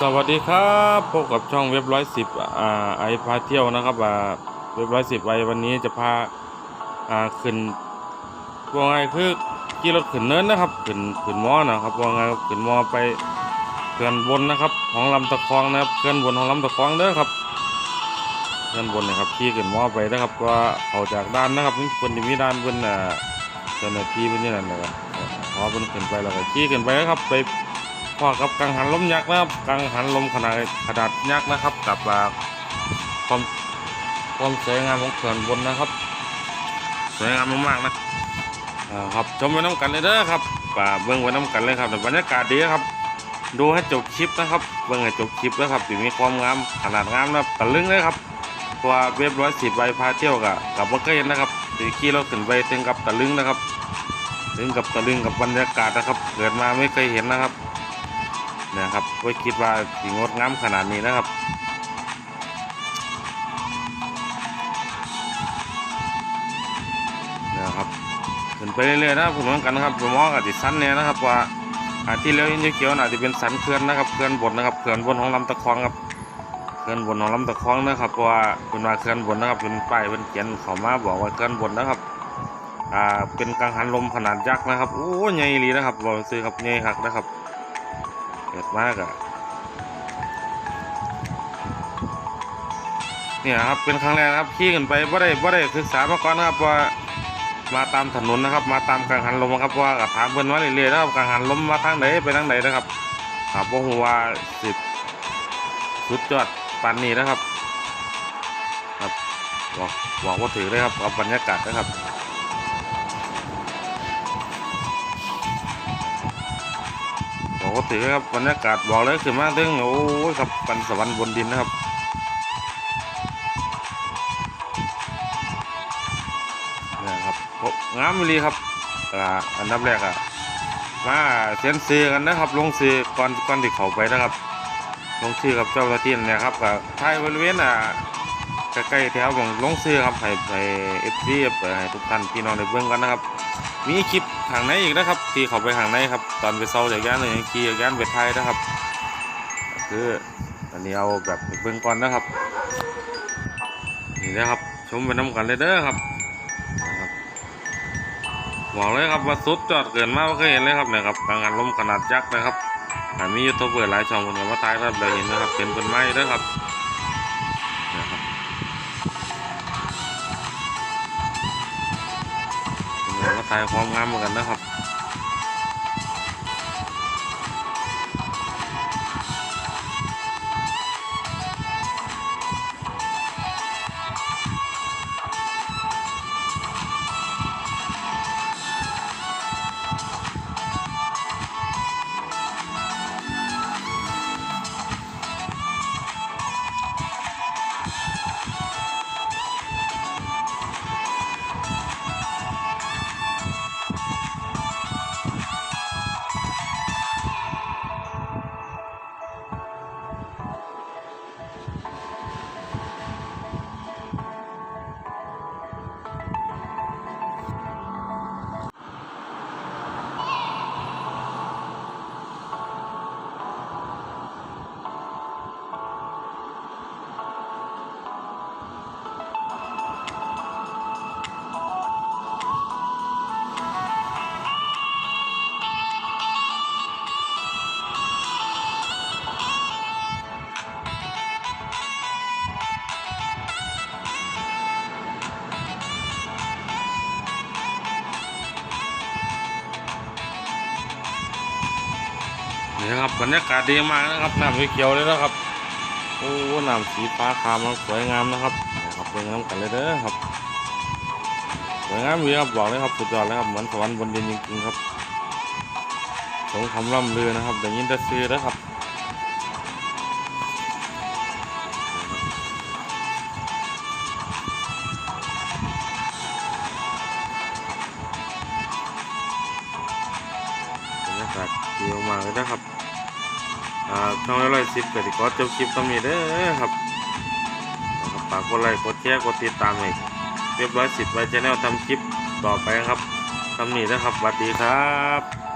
สวัสดีครับพบกับช่องเว็บร้อยสิบอ่าไอพาเที่ยวนะครับอ่าเว็บร้อยสิบไอวันนี้จะพาอ่าขึ้นว่าไงคือขี่รถขึ้นเนินนะครับขึ้นขึ้นมอนะครับว่าไงขึ้นมอไปเขื่อนบนนะครับ ของลำตะคองนะครับเขื่อนบนของลำตะคองเด้อครับเขื่อนบนนะครับขี่ขึ้นมอไปนะครับว่าเขาจากด้านนะครับนี่เป็นมีด้านบนอ่าเจ้าหน้าที่เป็นนี่นั่นนะครับพอเป็นขึ้นไปแล้วก็ขี่ขึ้นไปนะครับไป พอกับกังหันลมยักษ์นะครับกังหันลมขนาดขนาดยักษ์นะครับ กับความความสวยงามของเขื่อนบนนะครับ สวยงามมากๆนะครับชมไปน้ำกันเลยเด้อครับป่าเบื้องไว้น้ำกันเลยครับแต่บรรยากาศดีครับ ดูให้จบคลิปนะครับ เบื้องให้จบคลิปแล้วครับถึงมีความงามขนาดงามนะตะลึงเลยครับตัวเว็บร้อยสิบใบพาเที่ยวกับกับบังเกอร์นะครับตีขี่รถขึ้นไปถึงกับตะลึงนะครับ ถึงกับตะลึงกับบรรยากาศนะครับ เกิดมาไม่เคยเห็นนะครับ นะครับก็คิดว่าสีงดงามขนาดนี้นะครับนะครับขึ้นไปเรื่อยๆนะผมเหมือนกันนะครับผมมองอาจจะสั้นเนี่ยนะครับว่าอาที่เลี้ยวยินเขียวอาจจะเป็นสันเขื่อนนะครับเขื่อนบนนะครับเขื่อนบนของลำตะคองครับเขื่อนบนของลำตะคองนะครับว่าเป็นว่าเขื่อนบนนะครับเป็นป้ายเป็นเขียนเขามาบอกว่าเขื่อนบนนะครับอ่าเป็นกังหันลมขนาดยักษ์นะครับโอ้ใหญ่ลีนะครับบอกซื้อครับใหญ่หักนะครับ เกิดมากอะเนี่ยครับเป็นครั้งแรกนะครับขี่กันไปบ่ได้บ่ได้ศึกษามาก่อนนะครับว่ามาตามถนนนะครับ มาตามกังหันลมครับว่ากับถามเพื่อนมาเรื่อยๆนะครับกังหันลมมาทางไหนไปทางไหนนะครับครับว่าหัวาสิบสุดยอดปันนี้นะครับ ครับบอกบอกว่าถือเลยครับเอาบรรยากาศนะครับ กว่าถือครับบรรยากาศบอกเลยขึ้นมาถึงโอ้ยครับปันสวรรค์บนดินนะครับเนี่ยครับโอ้งามเลยครับอ่าอันดับแรกอะมาเซ็นซื้อกันนะครับ ลงซื้อก่อนก่อนที่เขาไปนะครับ ลงซื้อกับเจ้าหน้าที่เนี่ยครับกับท้ายบริเวณอะใกล้ๆแถวของลงซื้อครับให้ให้เอฟซีให้ทุกท่านพี่น้องได้เบิ่งกันนะครับ มีคลิปทางในอีกนะครับ ที่เขาไปทางในครับ ตอนไปเซาจากย่านเลยขี่จากย่านไปไทยนะครับ คืออันนี้เอาแบบเบื้องก่อนนะครับ นี่นะครับ ชมไปน้ำกันเลยเด้อครับนะครับบอกเลยครับว่าสุดจอดเกินมากไม่เคยเห็นเลยครับเนี่ยครับกางานล้มขนาดยักษ์นะครับอ่มียูทูบเบอร์หลายช่องคนกับว่าทายครับเราเห็นนะครับเป็นเป็นไม้เด้อครับนะครับ ถ่ายความงามเหมือนกันนะครับ นี่นะครับบรรยากาศดีมากนะครับน้ำเขียวเลยนะครับโอ้น้ำสีฟ้าคามสวยงามนะครับนะครับสวยงามกันเลยเด้อครับสวยงามดีครับบอกเลยครับสุดยอดเลยครับเหมือนสวรรค์บนดินจริงๆครับสมคำร่ำลือนะครับแต่ยินแต่ซื้อนะครับากาศดีมากเลยนะครับอ่าช่องร้อยสิบก็ที่ขอจบคลิปตรงนี้เด้อครับฝากกดไลค์กดแชร์กดติดตามให้เรียบร้อยสิบไว้ชแนลทำคลิปต่อไปครับทำนี่นะครับสวัสดีครับ